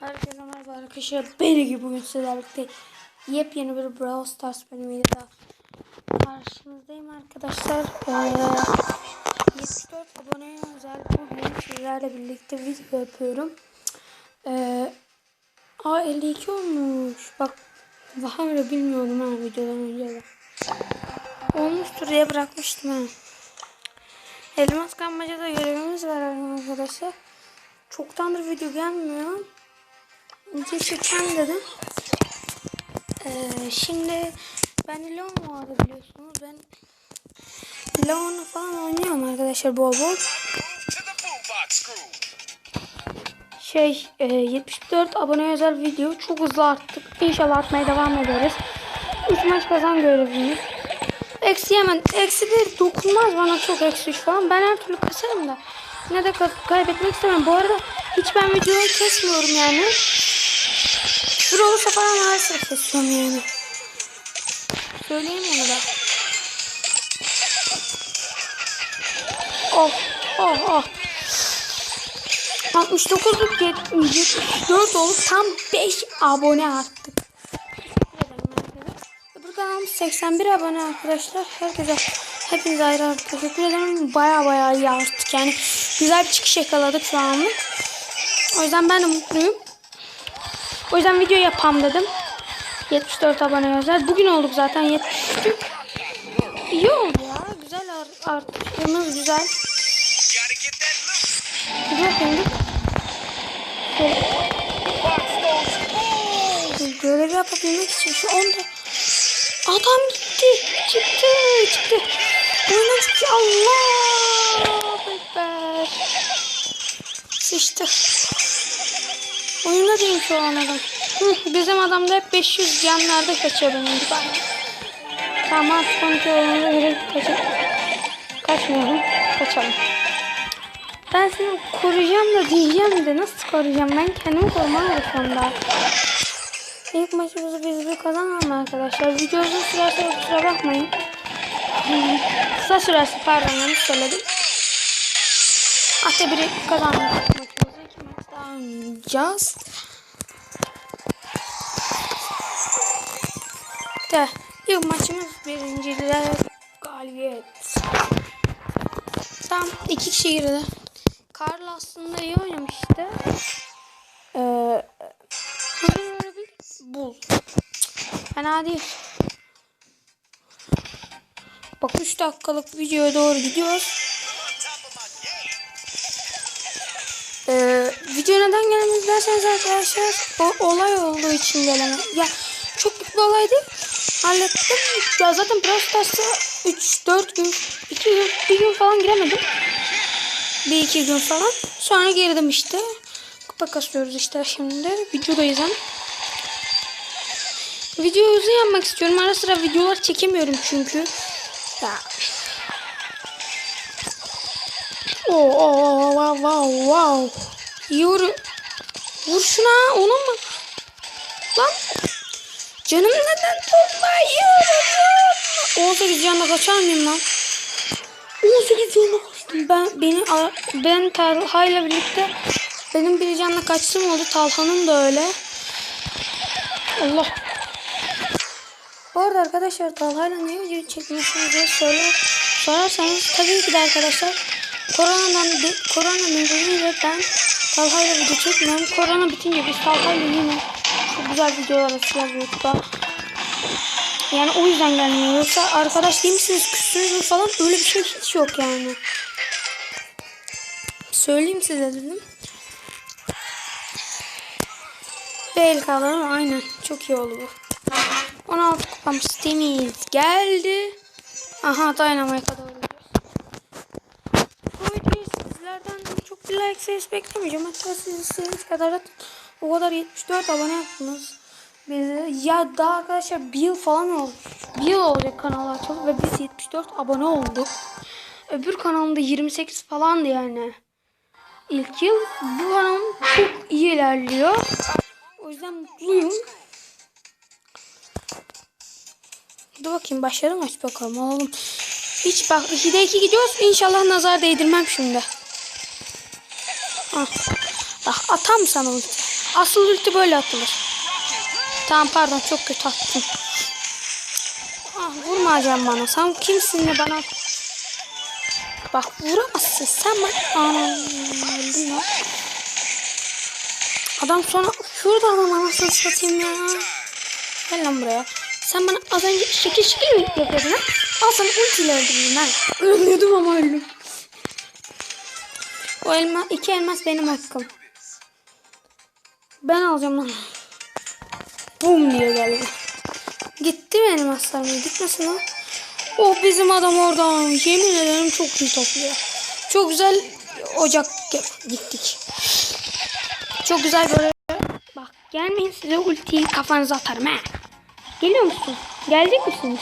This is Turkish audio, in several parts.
Herkese merhaba arkadaşlar. Beni gibi bugün sizlerle birlikte yepyeni bir Brawl Stars bölümüyle daha karşınızdayım arkadaşlar. Ee, 74 aboneye özel bugün sizlerle birlikte video yapıyorum. Ee, aa 52 olmuş. Bak daha öyle bilmiyordum ha videodan önce de. Olmuştur diye bırakmıştım ha. Elmas kanmacada görevimiz var arkadaşlar. Çoktandır video gelmiyor. Çeken dedim. Ee, şimdi ben Leon vardı biliyorsunuz. Ben Leon'u falan oynuyorum arkadaşlar bol bol. Şey e, 74 abone özel video çok hızlı arttık. İnşallah artmaya devam ederiz. 3 maç kazan görevimiz. Eksi hemen eksi bir dokunmaz bana çok eksi üç falan. Ben her türlü kasarım da. Ne de ka- kaybetmek istemem. Bu arada hiç ben videoyu kesmiyorum yani. Şura olursa falan her sıra kesiyorum yani. Söyleyeyim onu da. Oh oh oh. 69'luk 74 olup tam 5 abone arttık. Kanalımız 81 abone arkadaşlar. Herkese hepinize ayrı ayrı teşekkür ederim. Baya baya iyi arttık yani. Güzel bir çıkış yakaladık şu anlık. O yüzden ben de mutluyum. O yüzden video yapam dedim. 74 abone özel. Bugün olduk zaten 73. İyi oldu ya. Güzel ar- arttığımız güzel. Dur. Şöyle. Görevi yapabilmek için şu anda adam gitti. Çıktı. Çıktı. Oyundan çıktı. Allah Ekber. Sıçtı. Oyunda değil şu an bizim adam da hep 500 canlarda kaçıyor benim gibi. Tamam kontrolümüze göre kaçalım. Kaçmayalım. Kaçalım. Ben seni koruyacağım da diyeceğim de nasıl koruyacağım? Ben kendimi korumam daha. İlk maçımızı biz bir kazanalım arkadaşlar. Video uzun kusura bakmayın. Hmm, Kısa sürerse pardon yanlış söyledim. Hatta biri kazandık maçımızı. Oynayacağız. De, ilk maçımız birinciler galibiyet. Tam iki kişi girdi. Karl aslında iyi oynamıştı. Ee, bul. Fena değil. Bak 3 dakikalık videoya doğru gidiyoruz. Ee, video neden gelemez derseniz arkadaşlar o olay olduğu için gelemez. Ya çok büyük bir olay değil. Hallettim. Ya zaten Brawl Stars'a 3-4 gün, 2 gün, 1 gün falan giremedim. Bir iki gün falan. Sonra girdim işte. Kupa kasıyoruz işte şimdi. Videodayız hem. Videoyu uzun yapmak istiyorum. Ara sıra videolar çekemiyorum çünkü. Ya. Oo, oo, wow, wow, wow. Yürü. Vur şuna. Ona mı? Lan. Canım neden toplayıyorum? 18 canla kaçar mıyım lan? 18 canla kaçtım. Ben beni ben Talha'yla birlikte benim bir canla kaçtım oldu. Talha'nın da öyle. Allah. Bu arada arkadaşlar Talha'yla ne video çekmişsiniz diye soru sorarsanız tabii ki de arkadaşlar koronadan korona nedeniyle ben Talha'yla video çekmiyorum. Korona bitince biz Talha'yla yine çok güzel videolar atacağız YouTube'da. Yani o yüzden gelmiyor. Yoksa arkadaş değil misiniz? Küstünüz mü falan öyle bir şey hiç yok yani. Söyleyeyim size dedim. Ve el aynen. Çok iyi oldu bu. 16 kupamız temiz geldi. Aha Dynamite'a doğru gidiyoruz. Bu videoyu sizlerden çok like sayısı beklemeyeceğim. Hatta siz istediğiniz kadar atın. O kadar 74 abone yaptınız. Bizi. Ya daha arkadaşlar bir yıl falan oldu. Bir yıl olacak kanal açalım ve biz 74 abone olduk. Öbür kanalımda 28 falandı yani. İlk yıl bu kanalım çok iyi ilerliyor. O yüzden mutluyum. Dur bakayım başarım aç bakalım oğlum. Hiç bak 2'de 2 gidiyoruz. İnşallah nazar değdirmem şimdi. Ah. Ah atam sana ulti. Asıl ulti böyle atılır. Tamam pardon çok kötü attım. Ah vurmayacağım bana. Sen kimsin de bana... Bak vuramazsın. Sen bana... Anam lan. Adam sonra şurada adam anasını satayım ya. Gel lan buraya. Sen bana az önce şekil şekil mi yapıyordun ha? Al sana ultiyle öldürdüm ben. Ölmüyordum ama öldüm. O elma, iki elmas benim hakkım. Ben alacağım lan. Bum diye geldi. Gitti mi elmaslarım? Gitmesin lan. Oh bizim adam orada. Yemin ederim çok iyi topluyor. Çok güzel ocak gittik. Çok güzel böyle. Bak gelmeyin size ultiyi kafanıza atarım ha. Geliyor musun? Gelecek misiniz?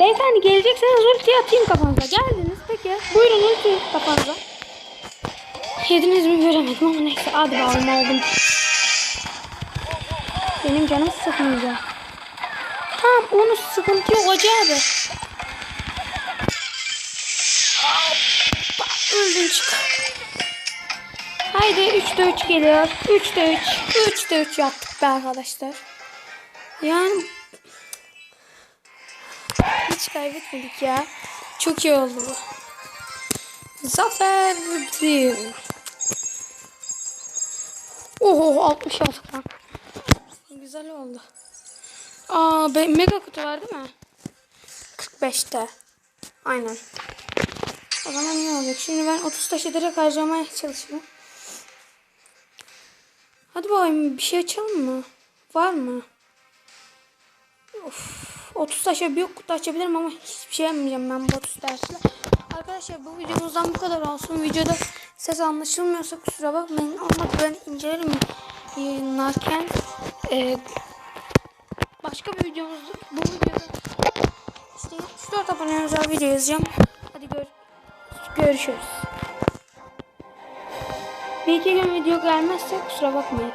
Beyefendi gelecekseniz ultiyi atayım kafanıza. Geldiniz peki. Buyurun ulti kafanıza. Yediniz mi göremedim ama neyse. Hadi bakalım aldım. Benim canım sıkmayacak. Tamam onu sıkıntı yok hoca abi. Öldün çık. Haydi 3'te 3 geliyor. 3'te 3. 3'te 3 yaptık be arkadaşlar. Yani hiç kaybetmedik ya. Çok iyi oldu bu. Zaferdi. Oho 60 yaptık lan. Güzel oldu. Aa be, mega kutu var değil mi? 45'te. Aynen. O zaman ne olacak? Şimdi ben 30 taşı direkt harcamaya çalışıyorum. Hadi bakayım bir şey açalım mı? Var mı? Of, 30 taşa büyük kutu açabilirim ama hiçbir şey yapmayacağım ben bu 30 taşla. Arkadaşlar bu videomuzdan bu kadar olsun. Videoda ses anlaşılmıyorsa kusura bakmayın. Olmadı ben incelerim yayınlarken. Ee, başka bir videomuzda bu videoda işte 74 abone özel video yazacağım. Hadi gör görüşürüz. Bir iki gün video gelmezse kusura bakmayın.